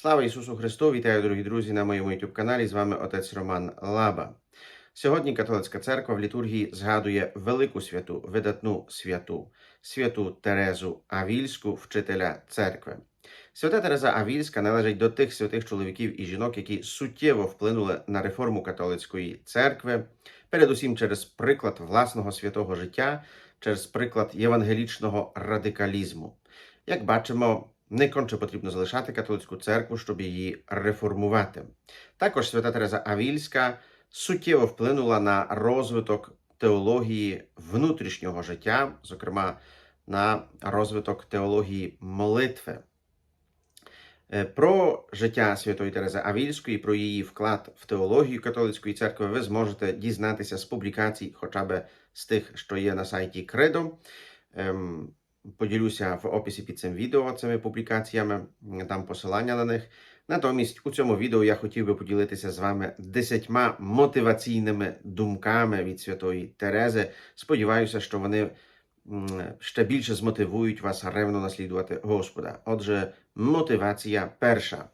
Слава Ісусу Христу! Вітаю, дорогі друзі, на моєму youtube каналі. З вами отець Роман Лаба. Сьогодні католицька церква в літургії згадує велику святу, видатну святу, святу Терезу Авільську, вчителя церкви. Свята Тереза Авільська належить до тих святих чоловіків і жінок, які суттєво вплинули на реформу католицької церкви, передусім через приклад власного святого життя, через приклад євангелічного радикалізму. Як бачимо, не конче потрібно залишати католицьку церкву, щоб її реформувати. Також свята Тереза Авільська суттєво вплинула на розвиток теології внутрішнього життя, зокрема на розвиток теології молитви. Е, Про життя святої Терези Авільської, про її вклад в теологію католицької церкви ви зможете дізнатися з публікацій, хоча б з тих, що є на сайті Кредо. Поділюся в описі під цим відео цими публікаціями, дам посилання на них. Натомість у цьому відео я хотів би поділитися з вами десятьма мотиваційними думками від святої Терези. Сподіваюся, що вони ще більше змотивують вас ревно наслідувати Господа. Отже, мотивація перша.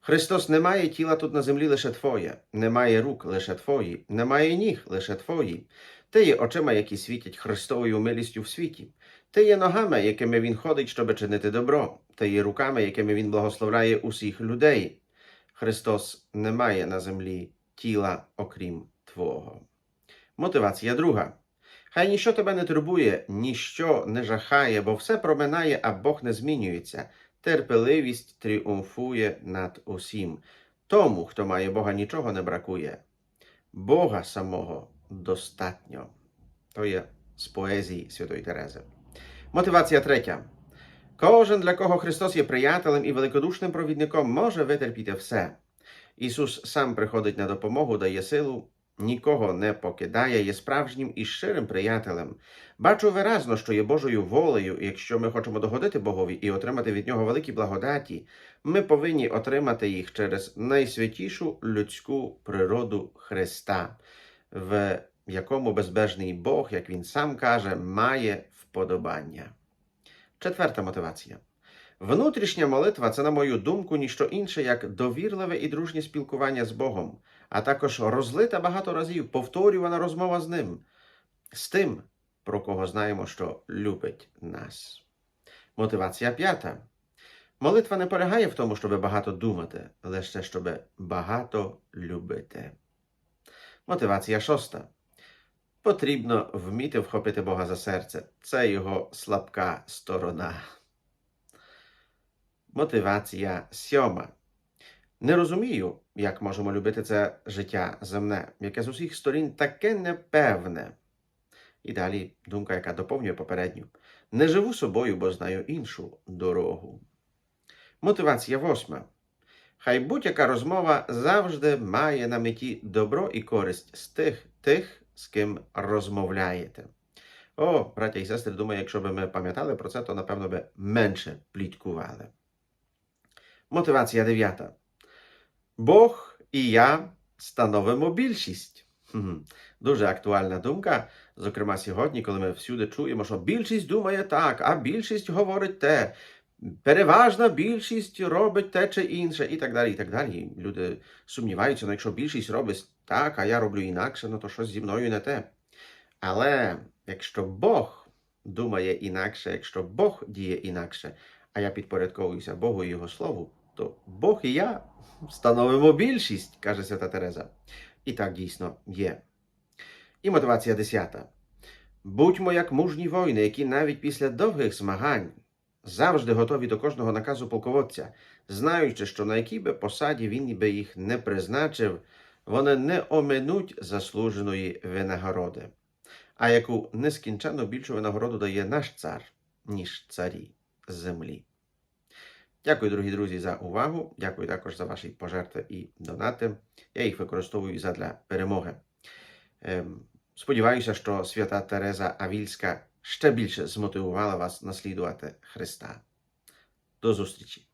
Христос не має тіла тут на землі лише Твоє, не має рук лише Твої, не має ніг лише Твої. Ти є очима, які світять Христовою милістю в світі. Ти є ногами, якими він ходить, щоби чинити добро. Ти є руками, якими він благословляє усіх людей. Христос не має на землі тіла, окрім Твого. Мотивація друга. Хай ніщо тебе не турбує, ніщо не жахає, бо все проминає, а Бог не змінюється. Терпеливість тріумфує над усім. Тому, хто має Бога, нічого не бракує. Бога самого достатньо. То є з поезії Святої Терези. Мотивація третя. Кожен, для кого Христос є приятелем і великодушним провідником, може витерпіти все. Ісус сам приходить на допомогу, дає силу, нікого не покидає, є справжнім і щирим приятелем. Бачу виразно, що є Божою волею, і якщо ми хочемо догодити Богові і отримати від Нього великі благодаті, ми повинні отримати їх через найсвятішу людську природу Христа, в якому безбежний Бог, як він сам каже, має вподобання. Четверта мотивація. Внутрішня молитва це, на мою думку, ніщо інше, як довірливе і дружнє спілкування з Богом, а також розлита багато разів повторювана розмова з ним, з тим, про кого знаємо, що любить нас. Мотивація п'ята. Молитва не полягає в тому, щоб багато думати, лише щоб багато любити. Мотивація шоста. Потрібно вміти вхопити Бога за серце. Це його слабка сторона. Мотивація сьома. Не розумію, як можемо любити це життя земне, яке з усіх сторін таке непевне. І далі думка, яка доповнює попередню. Не живу собою, бо знаю іншу дорогу. Мотивація восьма. Хай будь-яка розмова завжди має на меті добро і користь з тих, тих, з ким розмовляєте. О, браття і сестри, думаю, якщо б ми пам'ятали про це, то напевно би менше пліткували. Мотивація дев'ята. Бог і я становимо більшість. Дуже актуальна думка. Зокрема, сьогодні, коли ми всюди чуємо, що більшість думає так, а більшість говорить те. Переважна більшість робить те чи інше, і так далі. і так далі. Люди сумніваються, ну якщо більшість робить так, а я роблю інакше, ну то щось зі мною не те. Але якщо Бог думає інакше, якщо Бог діє інакше, а я підпорядковуюся Богу і Його Слову, то Бог і я становимо більшість, каже свята Тереза. І так дійсно є. І мотивація десята. Будьмо як мужні воїни, які навіть після довгих змагань завжди готові до кожного наказу полководця, знаючи, що на якій би посаді він би їх не призначив, вони не оминуть заслуженої винагороди, а яку нескінченно більшу винагороду дає наш цар, ніж царі землі. Дякую, дорогі друзі, за увагу. Дякую також за ваші пожертви і донати. Я їх використовую задля перемоги. Ем, Сподіваюся, що свята Тереза Авільська ще більше змотивувала вас наслідувати Христа. До зустрічі!